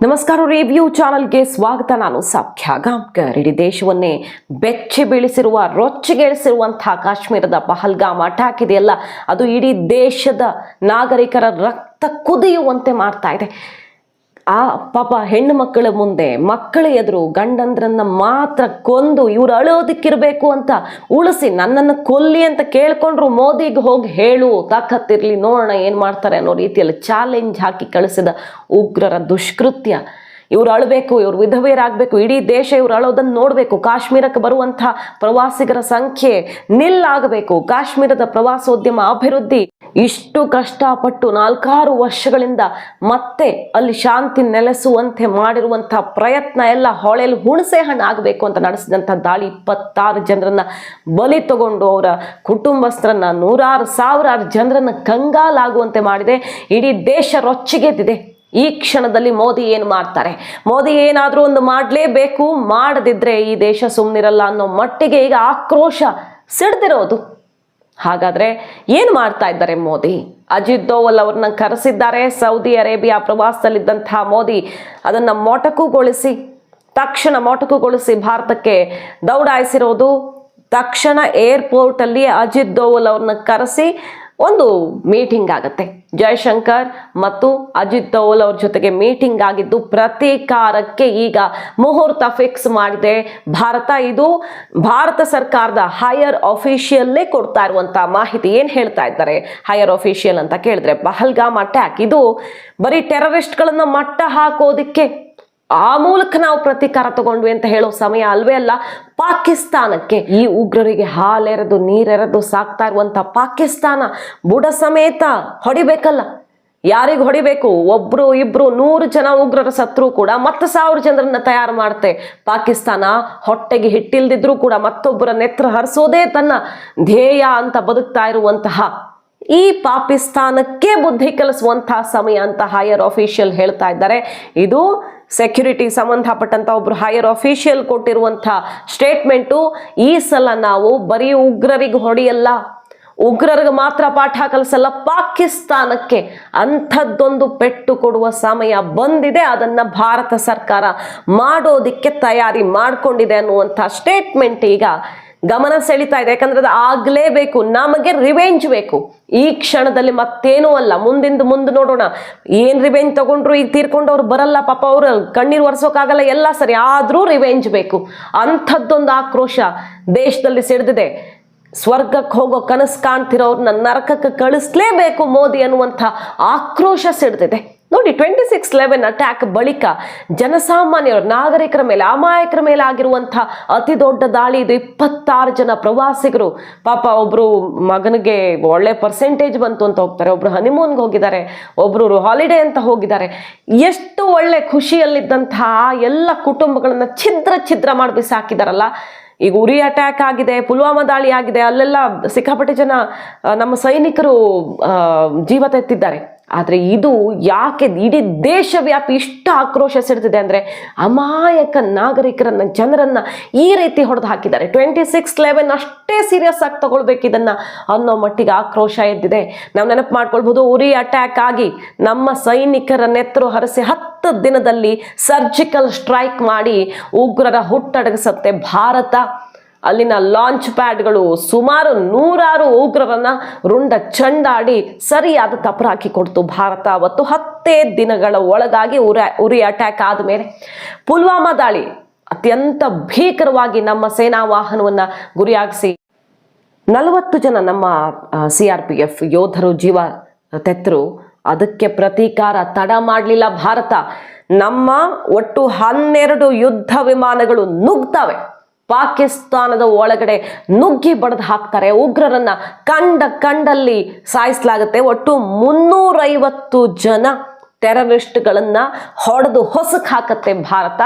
ನಮಸ್ಕಾರ ರೇವ್ಯೂ ಚಾನಲ್ಗೆ ಸ್ವಾಗತ. ನಾನು ಸೌಖ್ಯ ಗಾಂಕರ್ ಇಡೀ ದೇಶವನ್ನೇ ಬೆಚ್ಚಿ ಬೀಳಿಸಿರುವ, ರೊಚ್ಚಿಗೇಳಿಸಿರುವಂತಹ ಕಾಶ್ಮೀರದ ಪಹಲ್ಗಾಮ್ ಅಟ್ಯಾಕ್ ಇದೆಯಲ್ಲ, ಅದು ಇಡೀ ದೇಶದ ನಾಗರಿಕರ ರಕ್ತ ಕುದಿಯುವಂತೆ ಮಾಡ್ತಾ ಇದೆ. ಆ ಪಾಪ ಹೆಣ್ಣು ಮಕ್ಕಳ ಮುಂದೆ ಮಕ್ಕಳ ಎದುರು ಗಂಡಂದ್ರನ್ನ ಮಾತ್ರ ಕೊಂದು ಇವ್ರು ಅಳೋದಕ್ಕಿರಬೇಕು ಅಂತ ಉಳಿಸಿ ನನ್ನನ್ನು ಕೊಲ್ಲಿ ಅಂತ ಕೇಳ್ಕೊಂಡ್ರು ಮೋದಿಗೆ ಹೋಗಿ ಹೇಳು, ತಾಕತ್ತಿರ್ಲಿ, ನೋಡೋಣ ಏನು ಮಾಡ್ತಾರೆ ಅನ್ನೋ ರೀತಿಯಲ್ಲಿ ಚಾಲೆಂಜ್ ಹಾಕಿ ಕಳಿಸಿದ ಉಗ್ರರ ದುಷ್ಕೃತ್ಯ. ಇವ್ರು ಅಳಬೇಕು, ಇವ್ರು ವಿಧವೆಯರಾಗಬೇಕು, ಇಡೀ ದೇಶ ಇವ್ರು ಅಳೋದನ್ನು ನೋಡಬೇಕು. ಕಾಶ್ಮೀರಕ್ಕೆ ಬರುವಂಥ ಪ್ರವಾಸಿಗರ ಸಂಖ್ಯೆ ನಿಲ್ಲಾಗಬೇಕು. ಕಾಶ್ಮೀರದ ಪ್ರವಾಸೋದ್ಯಮ ಅಭಿವೃದ್ಧಿ ಇಷ್ಟು ಕಷ್ಟಪಟ್ಟು ನಾಲ್ಕಾರು ವರ್ಷಗಳಿಂದ ಮತ್ತೆ ಅಲ್ಲಿ ಶಾಂತಿ ನೆಲೆಸುವಂತೆ ಮಾಡಿರುವಂಥ ಪ್ರಯತ್ನ ಎಲ್ಲ ಹೊಳೆಯಲ್ಲಿ ಹುಣಸೆ ಹಣ್ಣು ಆಗಬೇಕು ಅಂತ ನಡೆಸಿದಂಥ ದಾಳಿ ಇಪ್ಪತ್ತಾರು ಜನರನ್ನ ಬಲಿ ತಗೊಂಡು ಅವರ ಕುಟುಂಬಸ್ಥರನ್ನ ನೂರಾರು ಸಾವಿರಾರು ಜನರನ್ನ ಕಂಗಾಲಾಗುವಂತೆ ಮಾಡಿದೆ. ಇಡೀ ದೇಶ ರೊಚ್ಚಿಗೆದ್ದಿದೆ. ಈ ಕ್ಷಣದಲ್ಲಿ ಮೋದಿ ಏನು ಮಾಡ್ತಾರೆ? ಮೋದಿ ಏನಾದರೂ ಒಂದು ಮಾಡಲೇಬೇಕು, ಮಾಡದಿದ್ರೆ ಈ ದೇಶ ಸುಮ್ಮನಿರಲ್ಲ ಅನ್ನೋ ಮಟ್ಟಿಗೆ ಈಗ ಆಕ್ರೋಶ ಸಿಡ್ದಿರೋದು. ಹಾಗಾದರೆ ಏನು ಮಾಡ್ತಾ ಇದ್ದಾರೆ ಮೋದಿ? ಅಜಿತ್ ದೋವಲ್ ಅವ್ರನ್ನ ಕರೆಸಿದ್ದಾರೆ, ಸೌದಿ ಅರೇಬಿಯಾ ಪ್ರವಾಸದಲ್ಲಿದ್ದಂತಹ ಮೋದಿ. ಅದನ್ನು ಮೊಟಕುಗೊಳಿಸಿ, ತಕ್ಷಣ ಮೊಟಕುಗೊಳಿಸಿ ಭಾರತಕ್ಕೆ ದೌಡಾಯಿಸಿರೋದು. ತಕ್ಷಣ ಏರ್ಪೋರ್ಟಲ್ಲಿ ಅಜಿತ್ ದೋವಲ್ ಅವ್ರನ್ನ ಕರೆಸಿ ಒಂದು ಮೀಟಿಂಗ್ ಆಗುತ್ತೆ. ಜಯಶಂಕರ್ ಮತ್ತು ಅಜಿತ್ ದೌಲ್ ಅವ್ರ ಜೊತೆಗೆ ಮೀಟಿಂಗ್ ಆಗಿದ್ದು ಪ್ರತೀಕಾರಕ್ಕೆ ಈಗ ಮುಹೂರ್ತ ಫಿಕ್ಸ್ ಮಾಡಿದೆ. ಭಾರತ ಇದು ಭಾರತ ಸರ್ಕಾರದ ಹೈಯರ್ ಅಫಿಷಿಯಲ್ಲೇ ಕೊಡ್ತಾ ಇರುವಂತ ಮಾಹಿತಿ. ಏನು ಹೇಳ್ತಾ ಇದ್ದಾರೆ ಹೈಯರ್ ಅಫಿಷಿಯಲ್ ಅಂತ ಕೇಳಿದ್ರೆ, ಪಹಲ್ಗಾಮ್ ಅಟ್ಯಾಕ್ ಇದು ಬರೀ ಟೆರರಿಸ್ಟ್ಗಳನ್ನ ಮಟ್ಟ ಹಾಕೋದಿಕ್ಕೆ ಆ ಮೂಲಕ ನಾವು ಪ್ರತೀಕಾರ ತಗೊಂಡ್ವಿ ಅಂತ ಹೇಳೋ ಸಮಯ ಅಲ್ವೇ ಅಲ್ಲ, ಪಾಕಿಸ್ತಾನಕ್ಕೆ ಈ ಉಗ್ರರಿಗೆ ಹಾಲೆರೆದು, ನೀರೆರೆದು ಸಾಕ್ತಾ ಇರುವಂತ ಪಾಕಿಸ್ತಾನ ಬುಡ ಸಮೇತ ಹೊಡಿಬೇಕಲ್ಲ. ಯಾರಿಗೆ ಹೊಡಿಬೇಕು? ಒಬ್ರು ಇಬ್ರು ನೂರು ಜನ ಉಗ್ರರ ಸತ್ರು ಕೂಡ ಮತ್ತೆ ಸಾವಿರ ಜನರನ್ನ ತಯಾರು ಮಾಡುತ್ತೆ ಪಾಕಿಸ್ತಾನ ಹೊಟ್ಟೆಗೆ ಹಿಟ್ಟಿಲ್ದಿದ್ರೂ ಕೂಡ ಮತ್ತೊಬ್ಬರ ನೆತ್ರ ಹರಿಸೋದೇ ತನ್ನ ಧ್ಯೇಯ ಅಂತ ಬದುಕ್ತಾ ಇರುವಂತಹ ಈ ಪಾಕಿಸ್ತಾನಕ್ಕೆ ಬುದ್ಧಿ ಕಲಿಸುವಂತಹ ಸಮಯ ಅಂತ ಹೈಯರ್ ಆಫೀಷಿಯಲ್ ಹೇಳ್ತಾ ಇದ್ದಾರೆ. ಇದು ಸೆಕ್ಯುರಿಟಿ ಸಂಬಂಧಪಟ್ಟಂತ ಒಬ್ರು ಹೈಯರ್ ಅಫಿಷಿಯಲ್ ಕೊಟ್ಟಿರುವಂಥ ಸ್ಟೇಟ್ಮೆಂಟು ಈ ಸಲ ನಾವು ಬರೀ ಉಗ್ರರಿಗೆ ಹೊಡೆಯಲ್ಲ. ಉಗ್ರರಿಗೆ ಮಾತ್ರ ಪಾಠ ಕಲಿಸಲ್ಲ, ಪಾಕಿಸ್ತಾನಕ್ಕೆ ಅಂಥದ್ದೊಂದು ಪೆಟ್ಟು ಕೊಡುವ ಸಮಯ ಬಂದಿದೆ. ಅದನ್ನ ಭಾರತ ಸರ್ಕಾರ ಮಾಡೋದಿಕ್ಕೆ ತಯಾರಿ ಮಾಡಿಕೊಂಡಿದೆ ಅನ್ನುವಂಥ ಸ್ಟೇಟ್ಮೆಂಟ್ ಈಗ ಗಮನ ಸೆಳಿತಾ ಇದೆ. ಯಾಕಂದ್ರೆ ಅದು ಆಗ್ಲೇಬೇಕು. ನಮಗೆ ರಿವೆಂಜ್ ಬೇಕು. ಈ ಕ್ಷಣದಲ್ಲಿ ಮತ್ತೇನೂ ಅಲ್ಲ. ಮುಂದಿಂದ ಮುಂದೆ ನೋಡೋಣ. ಏನ್ ರಿವೆಂಜ್ ತಗೊಂಡ್ರು ಈಗ ತೀರ್ಕೊಂಡವ್ರು ಬರಲ್ಲ. ಪಾಪ ಅವ್ರು ಕಣ್ಣೀರು ಒರೆಸೋಕ್ಕಾಗಲ್ಲ ಎಲ್ಲ ಸರಿ. ಆದ್ರೂ ರಿವೆಂಜ್ ಬೇಕು. ಅಂಥದ್ದೊಂದು ಆಕ್ರೋಶ ದೇಶದಲ್ಲಿ ಸಿಡ್ದಿದೆ ಸ್ವರ್ಗಕ್ಕೆ ಹೋಗೋ ಕನಸು ಕಾಣ್ತಿರೋರನ್ನ ನರಕಕ್ಕೆ ಕಳಿಸ್ಲೇಬೇಕು ಮೋದಿ ಅನ್ನುವಂಥ ಆಕ್ರೋಶ ಸಿಡ್ದಿದೆ ನೋಡಿ ಟ್ವೆಂಟಿ ಸಿಕ್ಸ್ ಲೆವೆನ್ ಅಟ್ಯಾಕ್ ಬಳಿಕ ಜನಸಾಮಾನ್ಯರು, ನಾಗರಿಕರ ಮೇಲೆ, ಅಮಾಯಕರ ಮೇಲೆ ಆಗಿರುವಂತಹ ಅತಿ ದೊಡ್ಡ ದಾಳಿ ಇದು ಇಪ್ಪತ್ತಾರು ಜನ ಪ್ರವಾಸಿಗರು. ಪಾಪ ಒಬ್ರು ಮಗನಿಗೆ ಒಳ್ಳೆ ಪರ್ಸೆಂಟೇಜ್ ಬಂತು ಅಂತ ಹೋಗ್ತಾರೆ, ಒಬ್ರು ಹನಿಮೂನ್ಗೆ ಹೋಗಿದ್ದಾರೆ, ಒಬ್ರು ಹಾಲಿಡೇ ಅಂತ ಹೋಗಿದ್ದಾರೆ. ಎಷ್ಟು ಒಳ್ಳೆ ಖುಷಿಯಲ್ಲಿದ್ದಂತಹ ಎಲ್ಲ ಕುಟುಂಬಗಳನ್ನ ಛಿದ್ರ ಛಿದ್ರ ಮಾಡಿ ಬಿಸಾಕಿದಾರಲ್ಲ. ಈಗ ಉರಿ ಅಟ್ಯಾಕ್ ಆಗಿದೆ, ಪುಲ್ವಾಮಾ ದಾಳಿ ಆಗಿದೆ, ಅಲ್ಲೆಲ್ಲ ಸಿಕ್ಕಾಪಟ್ಟೆ ಜನ ನಮ್ಮ ಸೈನಿಕರು ಜೀವ ತೆತ್ತಿದ್ದಾರೆ. ಆದರೆ ಇದು ಯಾಕೆ ಇಡೀ ದೇಶವ್ಯಾಪಿ ಇಷ್ಟು ಆಕ್ರೋಶ ಸಿಡ್ತಿದೆ ಅಂದರೆ ಅಮಾಯಕ ನಾಗರಿಕರನ್ನು, ಜನರನ್ನು ಈ ರೀತಿ ಹೊಡೆದು ಹಾಕಿದ್ದಾರೆ. ಟ್ವೆಂಟಿ ಸಿಕ್ಸ್ ಲೆವೆನ್ ಅಷ್ಟೇ ಸೀರಿಯಸ್ ಆಗಿ ತಗೊಳ್ಬೇಕು ಇದನ್ನ ಅನ್ನೋ ಮಟ್ಟಿಗೆ ಆಕ್ರೋಶ ಎದ್ದಿದೆ. ನಾವು ನೆನಪು ಮಾಡ್ಕೊಳ್ಬೋದು, ಉರಿ ಅಟ್ಯಾಕ್ ಆಗಿ ನಮ್ಮ ಸೈನಿಕರ ನೆತ್ತರು ಹರಸಿ ಹತ್ತು ದಿನದಲ್ಲಿ ಸರ್ಜಿಕಲ್ ಸ್ಟ್ರೈಕ್ ಮಾಡಿ ಉಗ್ರರ ಹುಟ್ಟಡಗಿಸುತ್ತೆ. ಭಾರತ ಅಲ್ಲಿನ ಲಾಂಚ್ ಪ್ಯಾಡ್ಗಳು ಸುಮಾರು ನೂರಾರು ಉಗ್ರರನ್ನ ರುಂಡ ಚಂಡಾಡಿ ಸರಿಯಾದ ತಪ್ಪು ಹಾಕಿ ಕೊಡ್ತು ಭಾರತ. ಅವತ್ತು ಹತ್ತೇ ದಿನಗಳ ಒಳಗಾಗಿ ಉರಿ ಉರಿ ಅಟ್ಯಾಕ್ ಆದಮೇಲೆ ಪುಲ್ವಾಮಾ ದಾಳಿ ಅತ್ಯಂತ ಭೀಕರವಾಗಿ ನಮ್ಮ ಸೇನಾ ವಾಹನವನ್ನ ಗುರಿಯಾಗಿಸಿ ನಲವತ್ತು ಜನ ನಮ್ಮ ಸಿ ಆರ್ ಪಿ ಎಫ್ ಯೋಧರು ಜೀವ ತೆತ್ತರು. ಅದಕ್ಕೆ ಪ್ರತೀಕಾರ ತಡ ಮಾಡಲಿಲ್ಲ ಭಾರತ. ನಮ್ಮ ಒಟ್ಟು ಹನ್ನೆರಡು ಯುದ್ಧ ವಿಮಾನಗಳು ನುಗ್ತವೆ. ಪಾಕಿಸ್ತಾನದ ಒಳಗಡೆ ನುಗ್ಗಿ ಬಡದ್ ಹಾಕ್ತಾರೆ. ಉಗ್ರರನ್ನ ಕಂಡ ಕಂಡಲ್ಲಿ ಸಾಯಿಸಲಾಗುತ್ತೆ. ಒಟ್ಟು ಮುನ್ನೂರೈವತ್ತು ಜನ ಟೆರರಿಸ್ಟ್ಗಳನ್ನ ಹೊಡೆದು ಹೊಸಕ್ ಹಾಕತ್ತೆ ಭಾರತ.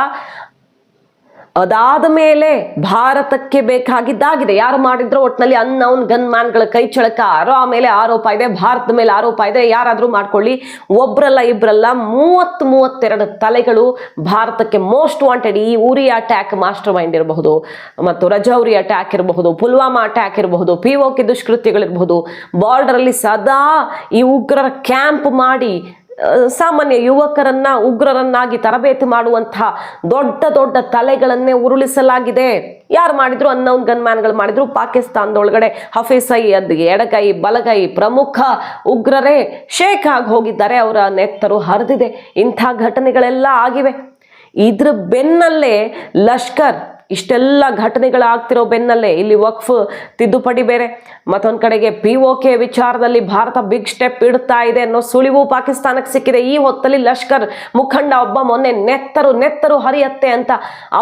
ಅದಾದ ಮೇಲೆ ಭಾರತಕ್ಕೆ ಬೇಕಾಗಿದ್ದಾಗಿದೆ. ಯಾರು ಮಾಡಿದ್ರು ಒಟ್ಟಿನಲ್ಲಿ ಅನ್ಅವ್ನ್ ಗನ್ ಮ್ಯಾನ್ಗಳ ಕೈ ಚಳಕ. ಆಮೇಲೆ ಆರೋಪ ಇದೆ. ಭಾರತದ ಮೇಲೆ ಆರೋಪ ಇದೆ. ಯಾರಾದ್ರೂ ಮಾಡ್ಕೊಳ್ಳಿ. ಒಬ್ರಲ್ಲ ಇಬ್ರಲ್ಲ ಮೂವತ್ತ್ ಮೂವತ್ತೆರಡು ತಲೆಗಳು ಭಾರತಕ್ಕೆ ಮೋಸ್ಟ್ ವಾಂಟೆಡ್ ಈ ಉರಿ ಅಟ್ಯಾಕ್ ಮಾಸ್ಟರ್ ಮೈಂಡ್ ಇರಬಹುದು. ಮತ್ತು ರಜೌರಿ ಅಟ್ಯಾಕ್ ಇರಬಹುದು. ಪುಲ್ವಾಮಾ ಅಟ್ಯಾಕ್ ಇರಬಹುದು. ಪಿ ದುಷ್ಕೃತ್ಯಗಳಿರಬಹುದು. ಬಾರ್ಡರ್ ಅಲ್ಲಿ ಸದಾ ಈ ಉಗ್ರರ ಕ್ಯಾಂಪ್ ಮಾಡಿ ಸಾಮಾನ್ಯ ಯುವಕರನ್ನ, ಉಗ್ರರನ್ನಾಗಿ ತರಬೇತಿ ಮಾಡುವಂತಹ ದೊಡ್ಡ ದೊಡ್ಡ ತಲೆಗಳನ್ನೇ ಉರುಳಿಸಲಾಗಿದೆ. ಯಾರು ಮಾಡಿದ್ರು? ಅನ್ನೌನ್ ಗನ್ಮ್ಯಾನ್ಗಳು ಮಾಡಿದ್ರು. ಪಾಕಿಸ್ತಾನದೊಳಗಡೆ ಹಫೀಸ್ ಸೈಯದ್ ಎಡಗೈ, ಬಲಗೈ ಪ್ರಮುಖ ಉಗ್ರರೇ ಶೇಖ್ ಆಗಿ ಹೋಗಿದ್ದಾರೆ. ಅವರ ನೆತ್ತರು ಹರಿದಿದೆ. ಇಂಥ ಘಟನೆಗಳೆಲ್ಲ ಆಗಿವೆ. ಇದ್ರ ಬೆನ್ನಲ್ಲೇ ಲಷ್ಕರ್ ಇಷ್ಟೆಲ್ಲ ಘಟನೆಗಳಾಗ್ತಿರೋ ಬೆನ್ನಲ್ಲೇ ಇಲ್ಲಿ ವಕ್ಫ್ ತಿದ್ದುಪಡಿ ಬೇರೆ. ಮತ್ತೊಂದು ಕಡೆಗೆ ಪಿ ಒ ಕೆ ವಿಚಾರದಲ್ಲಿ ಭಾರತ ಬಿಗ್ ಸ್ಟೆಪ್ ಇಡ್ತಾ ಇದೆ ಅನ್ನೋ ಸುಳಿವು ಪಾಕಿಸ್ತಾನಕ್ಕೆ ಸಿಕ್ಕಿದೆ. ಈ ಹೊತ್ತಲ್ಲಿ ಲಷ್ಕರ್ ಮುಖಂಡ ಒಬ್ಬ ಮೊನ್ನೆ ನೆತ್ತರು ನೆತ್ತರು ಹರಿಯತ್ತೆ ಅಂತ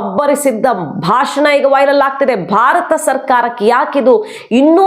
ಅಬ್ಬರಿಸಿದ್ದ ಭಾಷಣ ಈಗ ವೈರಲ್ ಆಗ್ತಿದೆ. ಭಾರತ ಸರ್ಕಾರಕ್ಕೆ ಯಾಕಿದು ಇನ್ನೂ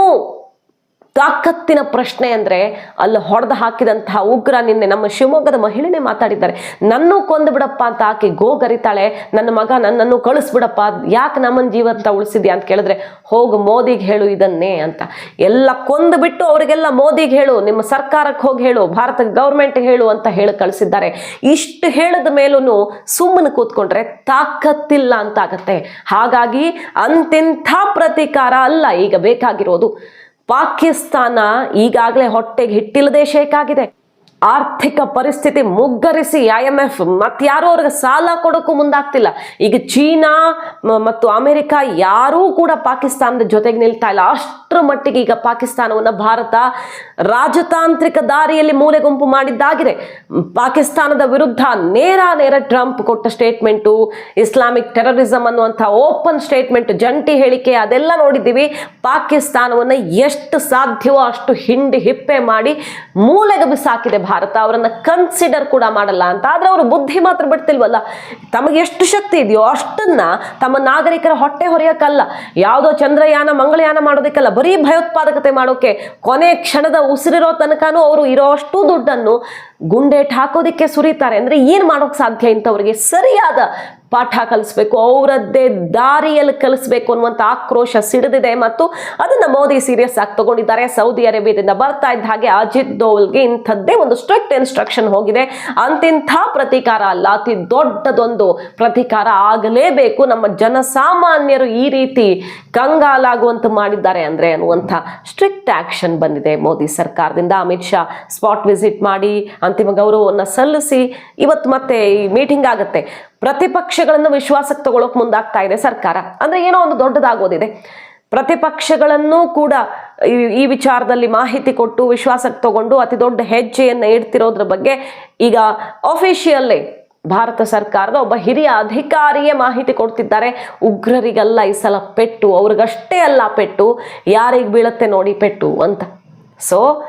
ತಾಕತ್ತಿನ ಪ್ರಶ್ನೆ ಅಂದ್ರೆ ಅಲ್ಲಿ ಹೊಡೆದು ಹಾಕಿದಂತಹ ಉಗ್ರ ನಿನ್ನೆ ನಮ್ಮ ಶಿವಮೊಗ್ಗದ ಮಹಿಳೆನೇ ಮಾತಾಡಿದ್ದಾರೆ. ನನ್ನೂ ಕೊಂದು ಬಿಡಪ್ಪ ಅಂತ ಗೋ ಗೋಗರಿತಾಳೆ. ನನ್ನ ಮಗ ನನ್ನನ್ನು ಕಳಿಸ್ಬಿಡಪ್ಪ. ಯಾಕೆ ನಮ್ಮನ್ನು ಜೀವಂತ ಉಳಿಸಿದ್ಯಾ? ಅಂತ ಕೇಳಿದ್ರೆ, ಹೋಗು, ಮೋದಿಗೆ ಹೇಳು ಇದನ್ನೇ ಅಂತ. ಎಲ್ಲ ಕೊಂದು ಬಿಟ್ಟು ಅವರಿಗೆಲ್ಲ ಮೋದಿಗೆ ಹೇಳು, ನಿಮ್ಮ ಸರ್ಕಾರಕ್ಕೆ ಹೋಗಿ ಹೇಳು ಭಾರತ ಗೌರ್ಮೆಂಟ್ ಹೇಳು ಅಂತ ಹೇಳಿ ಕಳಿಸಿದ್ದಾರೆ. ಇಷ್ಟು ಹೇಳಿದ ಮೇಲೂ ಸುಮ್ಮನೆ ಕೂತ್ಕೊಂಡ್ರೆ ತಾಕತ್ತಿಲ್ಲ ಅಂತ ಆಗತ್ತೆ. ಹಾಗಾಗಿ ಅಂತಿಂಥ ಪ್ರತೀಕಾರ ಅಲ್ಲ, ಈಗ ಬೇಕಾಗಿರೋದು. ಪಾಕಿಸ್ತಾನ ಈಗಾಗಲೇ ಹೊಟ್ಟೆಗೆ ಹಿಟ್ಟಿಲ್ಲದೆ ಶೇಕ್ ಆಗಿದೆ. ಆರ್ಥಿಕ ಪರಿಸ್ಥಿತಿ ಮುಗ್ಗರಿಸಿ ಐ ಎಂ ಎಫ್ ಮತ್ತಾರು ಅವ್ರಿಗೆ ಸಾಲ ಕೊಡೋಕ್ಕೂ ಮುಂದಾಗ್ತಿಲ್ಲ. ಈಗ ಚೀನಾ ಮತ್ತು ಅಮೆರಿಕ ಯಾರೂ ಕೂಡ ಪಾಕಿಸ್ತಾನದ ಜೊತೆಗೆ ನಿಲ್ತಾ ಇಲ್ಲ. ಅಷ್ಟರ ಮಟ್ಟಿಗೆ ಈಗ ಪಾಕಿಸ್ತಾನವನ್ನು ಭಾರತ ರಾಜತಾಂತ್ರಿಕ ದಾರಿಯಲ್ಲಿ ಮೂಲೆ ಗುಂಪು ಮಾಡಿದ್ದಾಗಿದೆ. ಪಾಕಿಸ್ತಾನದ ವಿರುದ್ಧ ನೇರ ನೇರ ಟ್ರಂಪ್ ಕೊಟ್ಟ ಸ್ಟೇಟ್ಮೆಂಟು, ಇಸ್ಲಾಮಿಕ್ ಟೆರರಿಸಂ ಅನ್ನುವಂಥ ಓಪನ್ ಸ್ಟೇಟ್ಮೆಂಟ್, ಜಂಟಿ ಹೇಳಿಕೆ, ಅದೆಲ್ಲ ನೋಡಿದ್ದೀವಿ. ಪಾಕಿಸ್ತಾನವನ್ನು ಎಷ್ಟು ಸಾಧ್ಯವೋ ಅಷ್ಟು ಹಿಂಡಿ ಹಿಪ್ಪೆ ಮಾಡಿ ಮೂಲೆಗೆ ಬಿಸಾಕಿದೆ ಭಾರತ. ಅವರನ್ನ ಕನ್ಸಿಡರ್ ಕೂಡ ಮಾಡಲ್ಲ ಅಂತ. ಆದ್ರೆ ಅವರು ಬುದ್ಧಿ ಮಾತ್ರ ಬಿಡ್ತಿಲ್ವಲ್ಲ? ತಮಗೆ ಎಷ್ಟು ಶಕ್ತಿ ಇದೆಯೋ ಅಷ್ಟನ್ನ ತಮ್ಮ ನಾಗರಿಕರ ಹೊಟ್ಟೆ ಹೊರೆಯಕ್ಕಲ್ಲ. ಯಾವುದೋ ಚಂದ್ರಯಾನ, ಮಂಗಳಯಾನ ಮಾಡೋದಕ್ಕಲ್ಲ ಬರೀ ಭಯೋತ್ಪಾದಕತೆ ಮಾಡೋಕೆ ಕೊನೆ ಕ್ಷಣದ ಉಸಿರಿರೋ ತನಕನೂ ಅವರು ಇರೋ ಅಷ್ಟು ದುಡ್ಡನ್ನು ಗುಂಡೇಟ್ ಹಾಕೋದಿಕ್ಕೆ ಸುರಿತಾರೆ. ಅಂದ್ರೆ ಏನ್ ಮಾಡೋಕ್ ಸಾಧ್ಯ ಇಂಥವ್ರಿಗೆ? ಸರಿಯಾದ ಪಾಠ ಕಲಿಸ್ಬೇಕು, ಅವರದ್ದೇ ದಾರಿಯಲ್ಲಿ ಕಲಿಸ್ಬೇಕು ಅನ್ನುವಂಥ ಆಕ್ರೋಶ ಸಿಡಿದಿದೆ ಮತ್ತು ಅದನ್ನು ಮೋದಿ ಸೀರಿಯಸ್ ಆಗಿ ತಗೊಂಡಿದ್ದಾರೆ. ಸೌದಿ ಅರೇಬಿಯಾದಿಂದ ಬರ್ತಾ ಇದ್ದ ಹಾಗೆ ಅಜಿತ್ ದೋವಲ್ಗೆ ಇಂಥದ್ದೇ ಒಂದು ಸ್ಟ್ರಿಕ್ಟ್ ಇನ್ಸ್ಟ್ರಕ್ಷನ್ ಹೋಗಿದೆ. ಅಂತಿಂಥ ಪ್ರತೀಕಾರ ಅಲ್ಲ, ಅತಿ ದೊಡ್ಡದೊಂದು ಪ್ರತೀಕಾರ ಆಗಲೇಬೇಕು. ನಮ್ಮ ಜನಸಾಮಾನ್ಯರು ಈ ರೀತಿ ಕಂಗಾಲಾಗುವಂತ ಮಾಡಿದ್ದಾರೆ ಅಂದ್ರೆ ಅನ್ನುವಂಥ ಸ್ಟ್ರಿಕ್ಟ್ ಆಕ್ಷನ್ ಬಂದಿದೆ ಮೋದಿ ಸರ್ಕಾರದಿಂದ. ಅಮಿತ್ ಶಾ ಸ್ಪಾಟ್ ವಿಸಿಟ್ ಮಾಡಿ ಅಂತಿಮ ಗೌರವವನ್ನು ಸಲ್ಲಿಸಿ ಇವತ್ತು ಮತ್ತೆ ಈ ಮೀಟಿಂಗ್ ಆಗುತ್ತೆ. ಪ್ರತಿಪಕ್ಷಗಳನ್ನು ವಿಶ್ವಾಸಕ್ಕೆ ತಗೊಳಕ್ ಮುಂದಾಗ್ತಾ ಇದೆ ಸರ್ಕಾರ. ಅಂದ್ರೆ ಏನೋ ಒಂದು ದೊಡ್ಡದಾಗೋದಿದೆ. ಪ್ರತಿಪಕ್ಷಗಳನ್ನು ಕೂಡ ಈ- ವಿಚಾರದಲ್ಲಿ ಮಾಹಿತಿ ಕೊಟ್ಟು ವಿಶ್ವಾಸಕ್ಕೆ ತಗೊಂಡು ಅತಿ ದೊಡ್ಡ ಹೆಜ್ಜೆಯನ್ನು ಇಡ್ತಿರೋದ್ರ ಬಗ್ಗೆ ಈಗ ಅಫಿಷಿಯಲ್ಲೇ ಭಾರತ ಸರ್ಕಾರದ ಒಬ್ಬ ಹಿರಿಯ ಅಧಿಕಾರಿಯೇ ಮಾಹಿತಿ ಕೊಡ್ತಿದ್ದಾರೆ. ಉಗ್ರರಿಗೆಲ್ಲ ಈ ಸಲ ಪೆಟ್ಟು, ಅವ್ರಿಗಷ್ಟೇ ಅಲ್ಲ ಪೆಟ್ಟು, ಯಾರಿಗೆ ಬೀಳುತ್ತೆ ನೋಡಿ ಪೆಟ್ಟು ಅಂತ. ಸೊ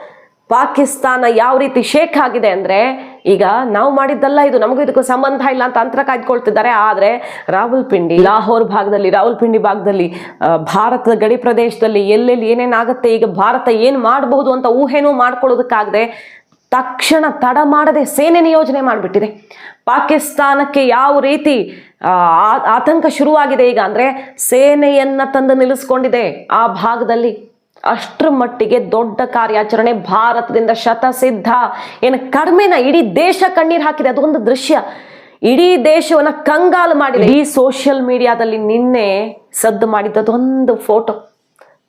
ಪಾಕಿಸ್ತಾನ ಯಾವ ರೀತಿ ಶೇಕ್ ಆಗಿದೆ ಅಂದರೆ, ಈಗ ನಾವು ಮಾಡಿದ್ದಲ್ಲ, ಇದು ನಮಗೂ ಇದಕ್ಕೂ ಸಂಬಂಧ ಇಲ್ಲ ಅಂತ ಅಂತರ ಕಾಯ್ದುಕೊಳ್ತಿದ್ದಾರೆ. ರಾಹುಲ್ ಪಿಂಡಿ ಲಾಹೋರ್ ಭಾಗದಲ್ಲಿ, ರಾವಲ್ಪಿಂಡಿ ಭಾಗದಲ್ಲಿ ಭಾರತದ ಗಡಿ ಪ್ರದೇಶದಲ್ಲಿ ಎಲ್ಲೆಲ್ಲಿ ಏನೇನಾಗುತ್ತೆ, ಈಗ ಭಾರತ ಏನು ಮಾಡಬಹುದು ಅಂತ ಊಹೆನೂ ಮಾಡ್ಕೊಳ್ಳೋದಕ್ಕಾಗದೆ ತಕ್ಷಣ ತಡ ಮಾಡದೆ ಸೇನೆ ನಿಯೋಜನೆ ಮಾಡಿಬಿಟ್ಟಿದೆ. ಪಾಕಿಸ್ತಾನಕ್ಕೆ ಯಾವ ರೀತಿ ಆತಂಕ ಶುರುವಾಗಿದೆ ಈಗ ಅಂದರೆ, ಸೇನೆಯನ್ನು ತಂದು ನಿಲ್ಲಿಸ್ಕೊಂಡಿದೆ ಆ ಭಾಗದಲ್ಲಿ. ಅಷ್ಟರ ಮಟ್ಟಿಗೆ ದೊಡ್ಡ ಕಾರ್ಯಾಚರಣೆ ಭಾರತದಿಂದ ಶತಸಿದ್ಧ. ಏನು ಕಡಿಮೆನ ಇಡೀ ದೇಶ ಕಣ್ಣೀರು ಹಾಕಿದೆ. ಅದೊಂದು ದೃಶ್ಯ. ಇಡೀ ದೇಶವನ್ನ ಕಂಗಾಲು ಮಾಡಿದೆ. ಈ ಸೋಷಿಯಲ್ ಮೀಡಿಯಾದಲ್ಲಿ ನಿನ್ನೆ ಸದ್ದು ಮಾಡಿದ್ದದೊಂದು ಫೋಟೋ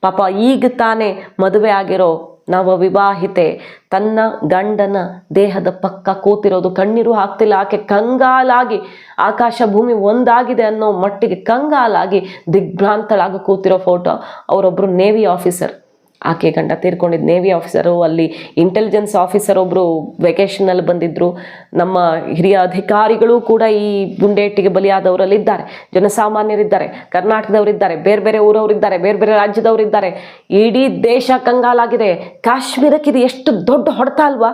ಪಾಪ ಈಗ ತಾನೇ ಮದುವೆ ಆಗಿರೋ ನವ ವಿವಾಹಿತೆ ತನ್ನ ಗಂಡನ ದೇಹದ ಪಕ್ಕ ಕೂತಿರೋದು ಕಣ್ಣೀರು ಹಾಕ್ತಿಲ್ಲ. ಆಕೆ ಕಂಗಾಲಾಗಿ ಆಕಾಶ ಭೂಮಿ ಒಂದಾಗಿದೆ ಅನ್ನೋ ಮಟ್ಟಿಗೆ ಕಂಗಾಲಾಗಿ ದಿಗ್ಭ್ರಾಂತಳಾಗಿ ಕೂತಿರೋ ಫೋಟೋ ಅವರೊಬ್ಬರು ನೇವಿ ಆಫೀಸರ್ ಆಕೆ ಗಂಡ ತೀರ್ಕೊಂಡಿದ್ದ ನೇವಿ ಆಫೀಸರು ಅಲ್ಲಿ ಇಂಟೆಲಿಜೆನ್ಸ್ ಆಫೀಸರ್ ಒಬ್ಬರು ವೆಕೇಷನಲ್ಲಿ ಬಂದಿದ್ದರು ನಮ್ಮ ಹಿರಿಯ ಅಧಿಕಾರಿಗಳು ಕೂಡ ಈ ಗುಂಡೇಟಿಗೆ ಬಲಿಯಾದವರಲ್ಲಿದ್ದಾರೆ. ಜನಸಾಮಾನ್ಯರಿದ್ದಾರೆ, ಕರ್ನಾಟಕದವರಿದ್ದಾರೆ, ಬೇರೆ ಬೇರೆ ಊರವರಿದ್ದಾರೆ, ಬೇರೆ ಬೇರೆ ರಾಜ್ಯದವರಿದ್ದಾರೆ. ಇಡೀ ದೇಶ ಕಂಗಾಲಾಗಿದೆ. ಕಾಶ್ಮೀರಕ್ಕೆ ಇದು ಎಷ್ಟು ದೊಡ್ಡ ಹೊಡೆತ ಅಲ್ವಾ?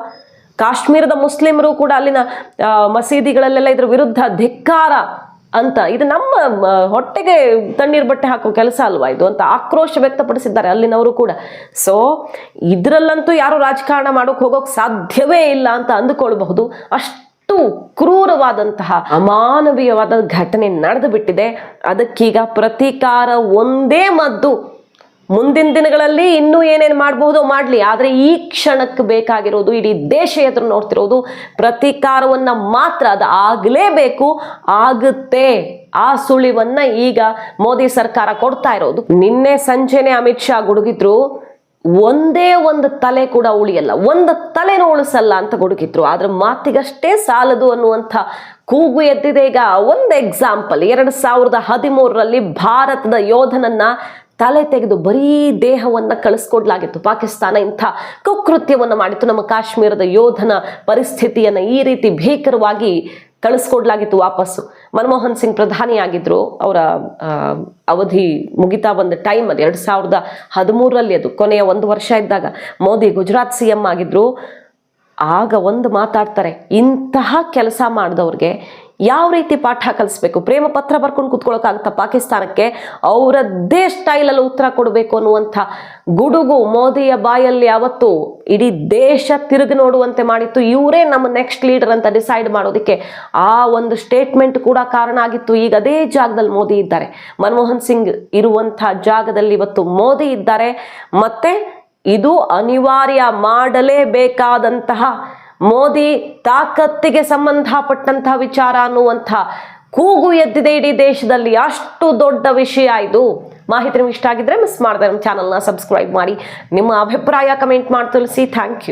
ಕಾಶ್ಮೀರದ ಮುಸ್ಲಿಮರು ಕೂಡ ಅಲ್ಲಿನ ಮಸೀದಿಗಳಲ್ಲೆಲ್ಲ ಇದ್ರ ವಿರುದ್ಧ ಧಿಕ್ಕಾರ. ಅಂತ. ಇದು ನಮ್ಮ ಹೊಟ್ಟೆಗೆ ತಣ್ಣೀರು ಬಟ್ಟೆ ಹಾಕೋ ಕೆಲಸ ಅಲ್ವಾ ಇದು ಅಂತ ಆಕ್ರೋಶ ವ್ಯಕ್ತಪಡಿಸಿದ್ದಾರೆ ಅಲ್ಲಿನವರು ಕೂಡ. ಸೊ ಇದರಲ್ಲಂತೂ ಯಾರು ರಾಜಕಾರಣ ಮಾಡೋಕೆ ಹೋಗೋಕೆ ಸಾಧ್ಯವೇ ಇಲ್ಲ ಅಂತ ಅಂದುಕೊಳ್ಬಹುದು. ಅಷ್ಟು ಕ್ರೂರವಾದಂತಹ ಅಮಾನವೀಯವಾದ ಘಟನೆ ನಡೆದು ಬಿಟ್ಟಿದೆ. ಅದಕ್ಕೀಗ ಪ್ರತೀಕಾರ ಒಂದೇ ಮದ್ದು ಮುಂದಿನ ದಿನಗಳಲ್ಲಿ ಇನ್ನೂ ಏನೇನು ಮಾಡಬಹುದು ಮಾಡಲಿ. ಆದರೆ ಈ ಕ್ಷಣಕ್ಕೆ ಬೇಕಾಗಿರೋದು, ಇಡೀ ದೇಶ ಎದುರು ನೋಡ್ತಿರೋದು, ಪ್ರತೀಕಾರವನ್ನು ಮಾತ್ರ ಅದು ಆಗಲೇಬೇಕು, ಆಗುತ್ತೆ. ಆ ಸುಳಿವನ್ನ ಈಗ ಮೋದಿ ಸರ್ಕಾರ ಕೊಡ್ತಾ ಇರೋದು. ನಿನ್ನೆ ಸಂಜೆನೆ ಅಮಿತ್ ಶಾ ಗುಡುಗಿದ್ರು, ಒಂದೇ ಒಂದು ತಲೆ ಕೂಡ ಉಳಿಯಲ್ಲ, ಒಂದು ತಲೆನೂ ಉಳಿಸಲ್ಲ ಅಂತ ಗುಡುಗಿದ್ರು. ಆದ್ರೆ ಮಾತಿಗಷ್ಟೇ ಸಾಲದು ಅನ್ನುವಂಥ ಕೂಗು ಎದ್ದಿದೆ. ಈಗ ಒಂದು ಎಕ್ಸಾಂಪಲ್ ಎರಡು ಸಾವಿರದ ಹದಿಮೂರರಲ್ಲಿ ಭಾರತದ ಯೋಧನನ್ನ ತಲೆ ತೆಗೆದು ಬರೀ ದೇಹವನ್ನ ಕಳಿಸ್ಕೊಡ್ಲಾಗಿತ್ತು. ಪಾಕಿಸ್ತಾನ ಇಂಥ ಕುಕೃತ್ಯವನ್ನು ಮಾಡಿತ್ತು. ನಮ್ಮ ಕಾಶ್ಮೀರದ ಯೋಧನ ಪರಿಸ್ಥಿತಿಯನ್ನ ಈ ರೀತಿ ಭೀಕರವಾಗಿ ಕಳಿಸ್ಕೊಡ್ಲಾಗಿತ್ತು ವಾಪಸ್ಸು. ಮನಮೋಹನ್ ಸಿಂಗ್ ಪ್ರಧಾನಿಯಾಗಿದ್ರು. ಅವರ ಅವಧಿ ಮುಗಿತಾ ಬಂದ ಅದು. ಎರಡು ಸಾವಿರದ ಅದು. ಕೊನೆಯ ಒಂದು ವರ್ಷ ಇದ್ದಾಗ ಮೋದಿ ಗುಜರಾತ್ ಸಿ ಎಂ ಆಗಿದ್ರು. ಆಗ ಒಂದು ಮಾತಾಡ್ತಾರೆ, ಇಂತಹ ಕೆಲಸ ಮಾಡಿದವ್ರಿಗೆ ಯಾವ ರೀತಿ ಪಾಠ ಕಲಿಸ್ಬೇಕು? ಪ್ರೇಮ ಪತ್ರ ಬರ್ಕೊಂಡು ಕುತ್ಕೊಳ್ಳೋಕ್ಕಾಗುತ್ತಾ ಪಾಕಿಸ್ತಾನಕ್ಕೆ? ಅವರದ್ದೇ ಸ್ಟೈಲಲ್ಲಿ ಉತ್ತರ ಕೊಡಬೇಕು ಅನ್ನುವಂಥ ಗುಡುಗು ಮೋದಿಯ ಬಾಯಲ್ಲಿ ಯಾವತ್ತು ಇಡೀ ದೇಶ ತಿರುಗಿ ನೋಡುವಂತೆ ಮಾಡಿತ್ತು. ಇವರೇ ನಮ್ಮ ನೆಕ್ಸ್ಟ್ ಲೀಡರ್ ಅಂತ ಡಿಸೈಡ್ ಮಾಡೋದಕ್ಕೆ ಆ ಒಂದು ಸ್ಟೇಟ್ಮೆಂಟ್ ಕೂಡ ಕಾರಣ ಆಗಿತ್ತು. ಈಗ ಅದೇ ಜಾಗದಲ್ಲಿ ಮೋದಿ ಇದ್ದಾರೆ. ಮನಮೋಹನ್ ಸಿಂಗ್ ಇರುವಂಥ ಜಾಗದಲ್ಲಿ ಇವತ್ತು ಮೋದಿ ಇದ್ದಾರೆ. ಮತ್ತೆ ಇದು ಅನಿವಾರ್ಯ ಮಾಡಲೇಬೇಕಾದಂತಹ ಮೋದಿ ತಾಕತ್ತಿಗೆ ಸಂಬಂಧಪಟ್ಟಂತಹ ವಿಚಾರ ಅನ್ನುವಂಥ ಕೂಗು ಎದ್ದಿದೆ ಇಡೀ ದೇಶದಲ್ಲಿ ಅಷ್ಟು ದೊಡ್ಡ ವಿಷಯ ಇದು. ಮಾಹಿತಿ ಇಷ್ಟ ಆಗಿದ್ರೆ ಮಿಸ್ ಮಾಡಿದ್ರೆ ನಮ್ಮ ಚಾನಲ್ನ ಸಬ್ಸ್ಕ್ರೈಬ್ ಮಾಡಿ. ನಿಮ್ಮ ಅಭಿಪ್ರಾಯ ಕಮೆಂಟ್ ಮಾಡಿ ತಿಳಿಸಿ. Thank you